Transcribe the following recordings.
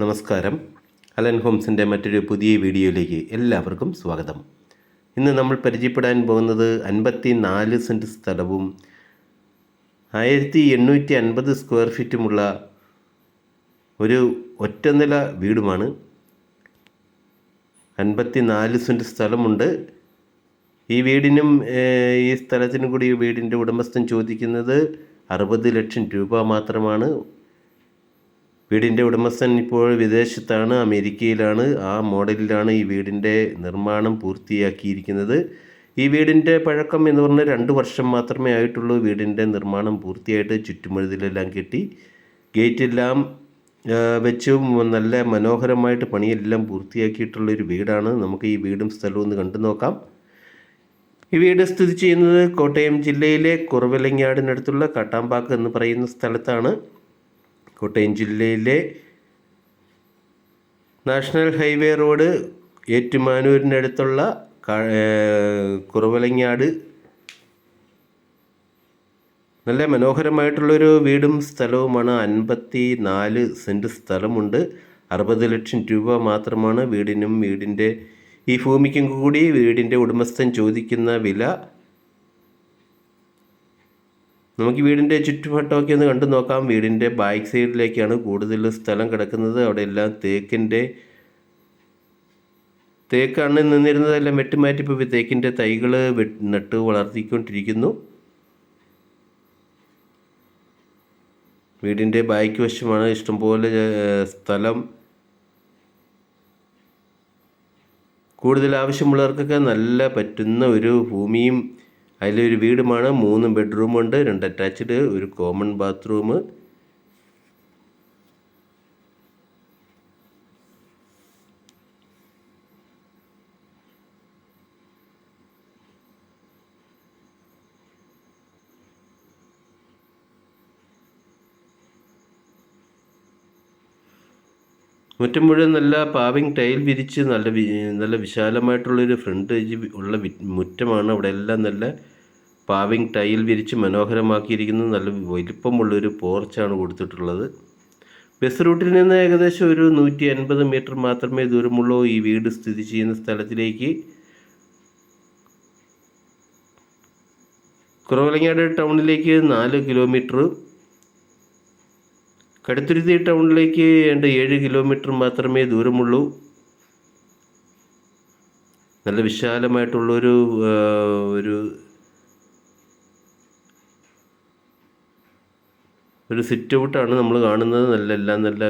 നമസ്കാരം. അലൻ ഹോംസിന്റെ മറ്റൊരു പുതിയ വീഡിയോയിലേക്ക് എല്ലാവർക്കും സ്വാഗതം. ഇന്ന് നമ്മൾ പരിചയപ്പെടാൻ പോകുന്നത് അൻപത്തി നാല് സെന്റ് സ്ഥലവും ആയിരത്തി എണ്ണൂറ്റി അൻപത് സ്ക്വയർ ഫീറ്റുമുള്ള ഒരു ഒറ്റനില വീടുമാണ്. അൻപത്തി നാല് സെന്റ് സ്ഥലമുണ്ട്. ഈ വീടിനും ഈ സ്ഥലത്തിനും കൂടി വീടിന്റെ ഉടമസ്ഥൻ ചോദിക്കുന്നത് അറുപത് ലക്ഷം രൂപ മാത്രമാണ്. വീടിന്റെ ഉടമസ്ഥൻ ഇപ്പോൾ വിദേശത്താണ് അമേരിക്കയിലാണ്. ആ മോഡലിലാണ് ഈ വീടിന്റെ നിർമ്മാണം പൂർത്തിയാക്കിയിരിക്കുന്നത്. ഈ വീടിന്റെ പഴക്കം എന്ന് പറഞ്ഞാൽ രണ്ട് വർഷം മാത്രമേ ആയിട്ടുള്ളൂ വീടിന്റെ നിർമ്മാണം പൂർത്തിയായിട്ട് ചുറ്റുമഴുതിലെല്ലാം കെട്ടി. ഗേറ്റെല്ലാം വെച്ച് നല്ല മനോഹരമായിട്ട് പണിയെല്ലാം പൂർത്തിയാക്കിയിട്ടുള്ളൊരു വീടാണ്. നമുക്ക് ഈ വീടും സ്ഥലവും ഒന്ന് കണ്ടു നോക്കാം. ഈ വീട് സ്ഥിതി ചെയ്യുന്നത് കോട്ടയം ജില്ലയിലെ കുറവിലങ്ങാടിനടുത്തുള്ള കാട്ടാമ്പാക്ക് എന്ന് പറയുന്ന സ്ഥലത്താണ്. കോട്ടയം ജില്ലയിലെ നാഷണൽ ഹൈവേ റോഡ് ഏറ്റുമാനൂരിനടുത്തുള്ള കുറവലങ്ങാട്. നല്ല മനോഹരമായിട്ടുള്ളൊരു വീടും സ്ഥലവുമാണ്. അൻപത്തി നാല് സെന്റ് സ്ഥലമുണ്ട്. അറുപത് ലക്ഷം രൂപ മാത്രമാണ് വീടിനും വീടിന്റെ ഈ ഭൂമിക്കും കൂടി വീടിന്റെ ഉടമസ്ഥൻ ചോദിക്കുന്ന വില. നമുക്ക് വീടിന്റെ ചുറ്റുവട്ടമൊക്കെ ഒന്ന് കണ്ടു നോക്കാം. വീടിന്റെ ബാക്ക് സൈഡിലേക്കാണ് കൂടുതൽ സ്ഥലം കിടക്കുന്നത്. അവിടെ എല്ലാം തേക്കിന്റെ തേക്കാണ് നിന്നിരുന്നതെല്ലാം വെട്ടിമാറ്റി ഇപ്പോൾ തേക്കിന്റെ തൈകൾ നട്ട് വളർത്തിക്കൊണ്ടിരിക്കുന്നു. വീടിന്റെ ബാക്ക് വശമാണ് ഇഷ്ടംപോലെ സ്ഥലം. കൂടുതൽ ആവശ്യമുള്ളവർക്കൊക്കെ നല്ല പറ്റുന്ന ഒരു ഭൂമിയും അതിലൊരു വീടുമാണ് മൂന്ന് ബെഡ്റൂമുണ്ട് രണ്ട് അറ്റാച്ച്ഡ് ഒരു കോമൺ ബാത്റൂം മുറ്റം മുഴുവൻ നല്ല പാവിങ് ടൈൽ വിരിച്ച് നല്ല നല്ല വിശാലമായിട്ടുള്ളൊരു ഫ്രണ്ടേജ് ഉള്ള മുറ്റമാണ് അവിടെ എല്ലാം നല്ല പാവിങ് ടൈൽ വിരിച്ച് മനോഹരമാക്കിയിരിക്കുന്നത് നല്ല വലിപ്പമുള്ളൊരു പോർച്ചാണ് കൊടുത്തിട്ടുള്ളത്. ബസ് റൂട്ടിൽ നിന്ന് ഏകദേശം ഒരു നൂറ്റി അൻപത് മീറ്റർ മാത്രമേ ദൂരമുള്ളൂ ഈ വീട് സ്ഥിതി ചെയ്യുന്ന സ്ഥലത്തിലേക്ക്. കുറവലങ്ങാട് ടൗണിലേക്ക് നാല് കിലോമീറ്റർ കടുത്തുരുത്തി ടൗണിലേക്ക് ഏണ്ട ഏഴ് കിലോമീറ്റർ മാത്രമേ ദൂരമുള്ളൂ. നല്ല വിശാലമായിട്ടുള്ളൊരു ഒരു ഒരു സിറ്റ് ഔട്ടാണ് നമ്മൾ കാണുന്നത്. നല്ല എല്ലാം നല്ല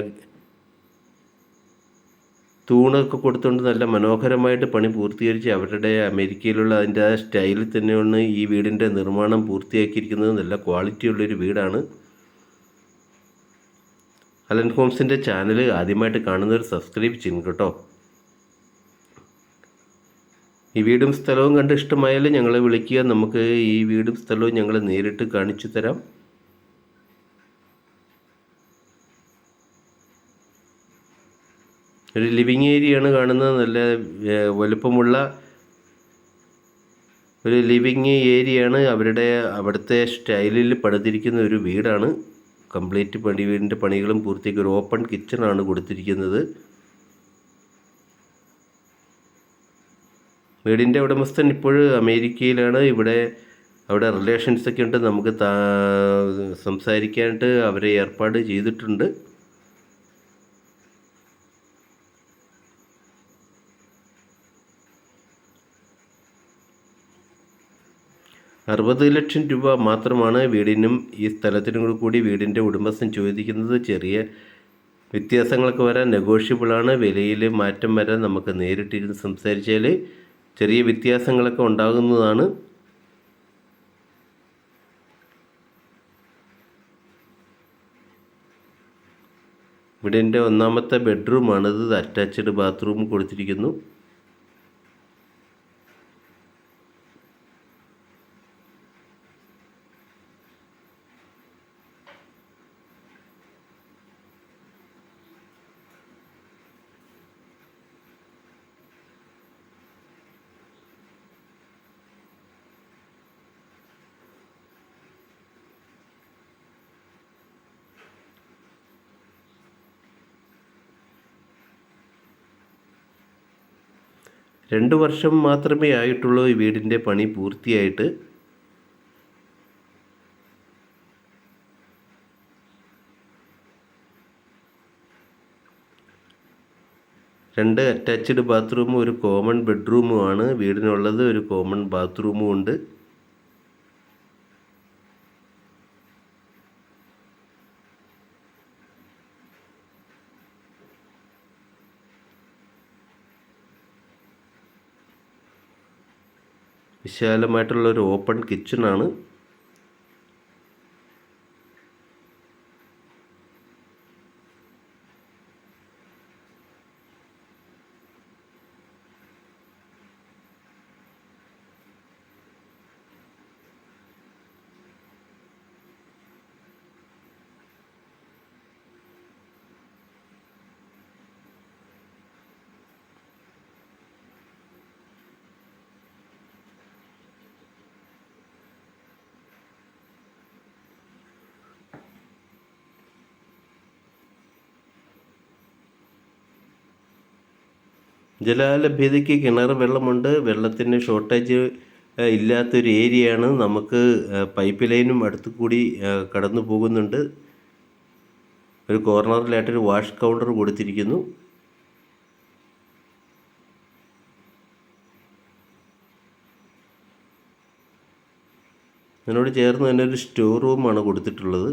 തൂണൊക്കെ കൊടുത്തുകൊണ്ട് നല്ല മനോഹരമായിട്ട് പണി പൂർത്തീകരിച്ച് അവരുടെ അമേരിക്കയിലുള്ള അതിന്റെ ആ സ്റ്റൈലിൽ തന്നെയാണ് ഈ വീടിന്റെ നിർമ്മാണം പൂർത്തിയാക്കിയിരിക്കുന്നത്. നല്ല ക്വാളിറ്റി ക്വാളിറ്റിയുള്ളൊരു വീടാണ്. അലൻ ഹോംസിന്റെ ചാനൽ ആദ്യമായിട്ട് കാണുന്നവർ സബ്സ്ക്രൈബ് ചെയ്യും കേട്ടോ. ഈ വീടും സ്ഥലവും കണ്ട് ഇഷ്ടമായാലും ഞങ്ങളെ വിളിക്കുക. നമുക്ക് ഈ വീടും സ്ഥലവും ഞങ്ങൾ നേരിട്ട് കാണിച്ചു തരാം. ഒരു ലിവിങ് ഏരിയയാണ് കാണുന്നത്. നല്ല വലുപ്പമുള്ള ഒരു ലിവിങ് ഏരിയയാണ്. അവരുടെ അവിടുത്തെ സ്റ്റൈലിൽ പണിതിരിക്കുന്ന ഒരു വീടാണ്. കംപ്ലീറ്റ് പണി വീടിന്റെ പണികളും പൂർത്തിയാക്കി ഒരു ഓപ്പൺ കിച്ചണാണ് കൊടുത്തിരിക്കുന്നത്. വീടിന്റെ ഉടമസ്ഥൻ ഇപ്പോൾ അമേരിക്കയിലാണ്. ഇവിടെ അവിടെ റിലേഷൻസൊക്കെ ഉണ്ട്. നമുക്ക് സംസാരിക്കാനായിട്ട് അവരെ ഏർപ്പാട് ചെയ്തിട്ടുണ്ട്. അറുപത് ലക്ഷം രൂപ മാത്രമാണ് വീടിനും ഈ സ്ഥലത്തിനും കൂടി വീടിന്റെ ഉടമസ്ഥൻ ചോദിക്കുന്നത്. ചെറിയ വ്യത്യാസങ്ങളൊക്കെ വരാൻ നെഗോഷ്യബിളാണ് വിലയിൽ മാറ്റം വരാൻ നമുക്ക് നേരിട്ടിരുന്ന് സംസാരിച്ചാൽ ചെറിയ വ്യത്യാസങ്ങളൊക്കെ ഉണ്ടാകുന്നതാണ്. വീടിന്റെ ഒന്നാമത്തെ ബെഡ്റൂമാണിത് അറ്റാച്ച്ഡ് ബാത്റൂം കൊടുത്തിരിക്കുന്നു. രണ്ട് വർഷം മാത്രമേ ആയിട്ടുള്ളൂ ഈ വീടിന്റെ പണി പൂർത്തിയായിട്ട്. രണ്ട് അറ്റാച്ച്ഡ് ബാത്റൂമും ഒരു കോമൺ ബെഡ്റൂമുമാണ് വീടിനുള്ളത് ഒരു കോമൺ ബാത്റൂമും ഉണ്ട്. വിശാലമായിട്ടുള്ള ഒരു ഓപ്പൺ കിച്ചണാണ് ജലലഭ്യതയ്ക്ക് കിണർ വെള്ളമുണ്ട്. വെള്ളത്തിന് ഷോർട്ടേജ് ഇല്ലാത്തൊരു ഏരിയയാണ്. നമുക്ക് പൈപ്പ് ലൈനും അടുത്ത് കൂടി കടന്നു പോകുന്നുണ്ട്. ഒരു കോർണറിലായിട്ടൊരു വാഷ് കൗണ്ടർ കൊടുത്തിരിക്കുന്നു. അതിനോട് ചേർന്ന് തന്നെ ഒരു സ്റ്റോർ റൂമാണ് കൊടുത്തിട്ടുള്ളത്.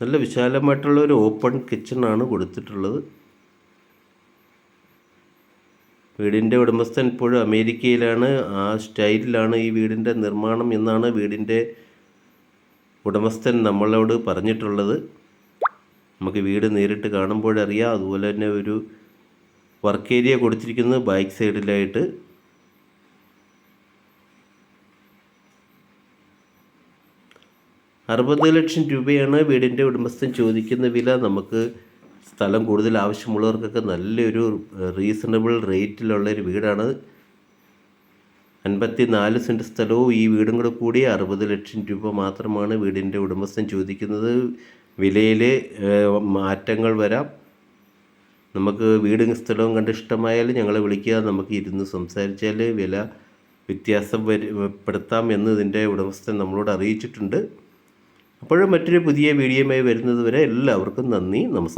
നല്ല വിശാലമായിട്ടുള്ള ഒരു ഓപ്പൺ കിച്ചണാണ് കൊടുത്തിട്ടുള്ളത്. വീടിന്റെ ഉടമസ്ഥൻ ഇപ്പോഴും അമേരിക്കയിലാണ്. ആ സ്റ്റൈലിലാണ് ഈ വീടിന്റെ നിർമ്മാണം എന്നാണ് വീടിന്റെ ഉടമസ്ഥൻ നമ്മളോട് പറഞ്ഞിട്ടുള്ളത്. നമുക്ക് വീട് നേരിട്ട് കാണുമ്പോഴറിയാം. അതുപോലെ തന്നെ ഒരു വർക്ക് ഏരിയ കൊടുത്തിരിക്കുന്നത് ബാക്ക് സൈഡിലായിട്ട് അറുപത് ലക്ഷം രൂപയാണ് വീടിന്റെ ഉടമസ്ഥൻ ചോദിക്കുന്ന വില. നമുക്ക് സ്ഥലം കൂടുതൽ ആവശ്യമുള്ളവർക്കൊക്കെ നല്ലൊരു റീസണബിൾ റേറ്റിലുള്ള ഒരു വീടാണ്. അൻപത്തി നാല് സെന്റ് സ്ഥലവും ഈ വീടും കൂടെ കൂടി അറുപത് ലക്ഷം രൂപ മാത്രമാണ് വീടിന്റെ ഉടമസ്ഥൻ ചോദിക്കുന്നത്. വിലയിൽ മാറ്റങ്ങൾ വരാം. നമുക്ക് വീടും സ്ഥലവും കണ്ട് ഇഷ്ടമായാൽ ഞങ്ങളെ വിളിക്കുക. നമുക്ക് ഇരുന്ന് സംസാരിച്ചാൽ വില വ്യത്യാസം വരു പെടുത്താം എന്ന് ഇതിന്റെ ഉടമസ്ഥൻ നമ്മളോട് അറിയിച്ചിട്ടുണ്ട്. അപ്പോഴും മറ്റൊരു പുതിയ വീഡിയോയുമായി വരുന്നതുവരെ എല്ലാവർക്കും നന്ദി നമസ്കാരം.